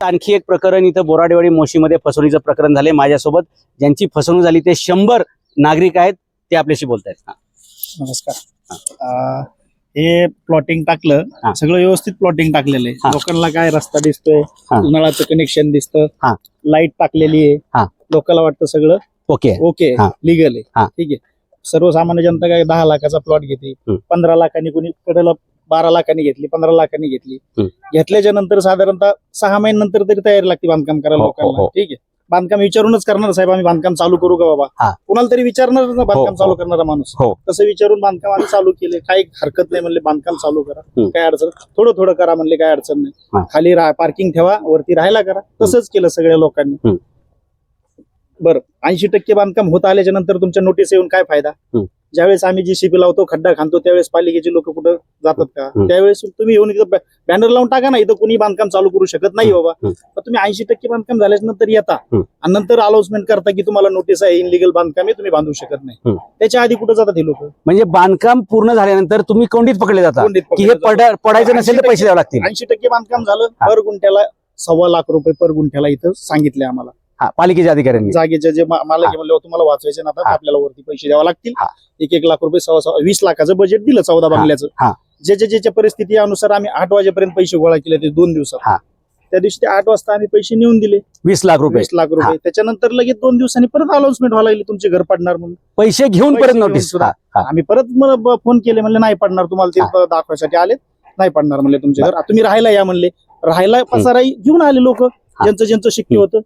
आणखी एक प्रकरण इथं बोराडेवाडी मोशीमध्ये फसवणीचं प्रकरण झाले माझ्यासोबत ज्यांची फसवणूक झाली ते शंभर नागरिक आहेत ते आपल्याशी बोलत आहेत नमस्कार हे प्लॉटिंग टाकलं. सगळं व्यवस्थित प्लॉटिंग टाकलेलं. आहे लोकांना काय रस्ता दिसतोय. नळाचं कनेक्शन हा. दिसतं लाइट टाकलेली हा. आहे लोकांना वाटतं सगळं ओके ओके. लिगल. आहे ठीक आहे सर्वसामान्य जनता काय दहा लाखाचा प्लॉट घेते. पंधरा लाखांनी कोणी कडेला बारा लाखांनी घेतली पंधरा लाखांनी घेतली. घेतल्याच्या नंतर साधारणतः सहा महिन्यानंतर तरी तयारी लागते बांधकाम करायला हो, हो, लोकांना हो. ठीक आहे बांधकाम विचारूनच करणार साहेब आम्ही बांधकाम चालू करू का. बाबा कुणाला तरी विचारणार ना बांधकाम. चालू करणारा माणूस. तसं विचारून बांधकाम आम्ही चालू केले काही हरकत नाही म्हणले बांधकाम चालू करा. काय अडचण थोडं थोडं करा म्हणले काय अडचण. नाही खाली पार्किंग ठेवा वरती राहायला करा तसंच केलं सगळ्या लोकांनी. बरं ऐंशी टक्के बांधकाम होत आल्याच्यानंतर तुमच्या नोटीस येऊन काय फायदा. ज्यावेळेस आम्ही जीसीपी लावतो खड्डा खांदतो त्यावेळेस पालिकेचे लोक कुठं जातात का. त्यावेळेस तुम्ही येऊन इथं बॅनर लावून टाका ना इथं कोणी बांधकाम चालू करू शकत नाही बाबा. तर तुम्ही ऐंशी टक्के बांधकाम झाल्याच्यानंतर येता. आणि नंतर अनाउन्समेंट करता की तुम्हाला नोटीस आहे इनलिगल बांधकाम आहे तुम्ही बांधू शकत नाही. त्याच्या आधी कुठं जातात हे लोक म्हणजे बांधकाम पूर्ण झाल्यानंतर तुम्ही कोंडीत पकडले जाता की हे पडा- पडायचं नसेल तर पैसे द्यावे लागतील ऐंशी टक्के बांधकाम झालं. पर गुंठ्याला सव्वा लाख रुपये पर गुंठ्याला इथं सांगितले आम्हाला हा पालिकेच्या अधिकाऱ्यांनी. जागेचे जे मा- मालक आहे म्हणले तुम्हाला वाचवायचे ना आता हा. आपल्याला वरती पैसे द्यावे लागतील. हा. एक एक लाख रुपये सव्वा सव्वा वीस लाखाचं बजेट दिलं चौदा हा. बंगल्याचं. ज्याच्या ज्याच्या परिस्थितीनुसार आम्ही आठ वाजेपर्यंत पैसे गोळा केले ते दोन दिवसात. हा. त्या दिवशी ते आठ वाजता आम्ही पैसे नेऊन दिले. वीस लाख रुपये. वीस लाख रुपये. त्याच्यानंतर लगेच दोन दिवसांनी परत अनाउन्समेंट व्हायला लागली तुमचे घर पडणार म्हणून. पैसे घेऊन पैसे परत घेऊन नोटीस सुद्धा. आम्ही परत मला फोन केले म्हणले नाही पडणार तुम्हाला ते दाखवायसाठी आले नाही पडणार म्हणले तुमचे घर. तुम्ही राहायला या म्हणले. राहायला पसारा घेऊन आले लोक. ज्यांचं ज्यांचं शक्य होतं.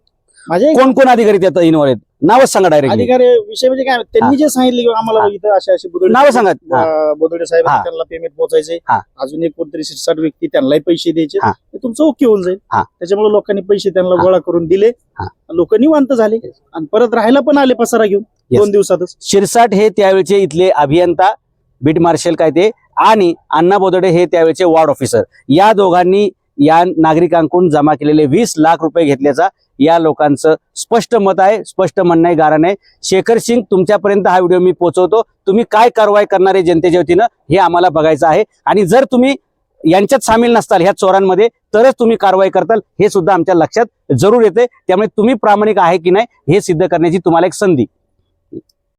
माझे कोण कोण अधिकारी त्यात इन्व्हॉल्व आहेत नावच सांगा डायरेक्ट अधिकारी विषय म्हणजे काय त्यांनी जे सांगितले की आम्हाला. इथं असे असे नाव सांगा बोदोडे साहेब हा. त्यांना पेमेंट पोहोचायचे हा. अजून एक कोणतरी शिरसाट व्यक्ती त्यांनाही पैसे द्यायचे हा. ते तुमचं ओके होऊन जाईल हा. त्याच्यामुळे लोकांनी पैसे त्यांना हा. गोळा करून दिले हा. लोक निवांत झाले आणि परत राहायला पण आले पसारा घेऊन Yes. दोन दिवसातच शिरसाट हे त्यावेळचे इथले अभियंता बीट मार्शल काय ते आणि अण्णा बोदडे हे त्यावेळचे वॉर्ड ऑफिसर या दोघांनी या नागरिकांकडून जमा केलेले वीस लाख रुपये घेतल्याचा या लोकांचं स्पष्ट मत आहे स्पष्ट म्हणणं आहे गारण आहे शेखर सिंग तुमच्यापर्यंत हा व्हिडिओ मी पोहोचवतो. तुम्ही काय कारवाई करणारे जनतेच्या वतीनं हे आम्हाला बघायचं आहे. आणि जर तुम्ही यांच्यात सामील नसताल ह्या चोरांमध्ये तरच तुम्ही कारवाई करताल हे सुद्धा आमच्या लक्षात जरूर येते. त्यामुळे तुम्ही प्रामाणिक आहे की नाही हे सिद्ध करण्याची तुम्हाला एक संधी.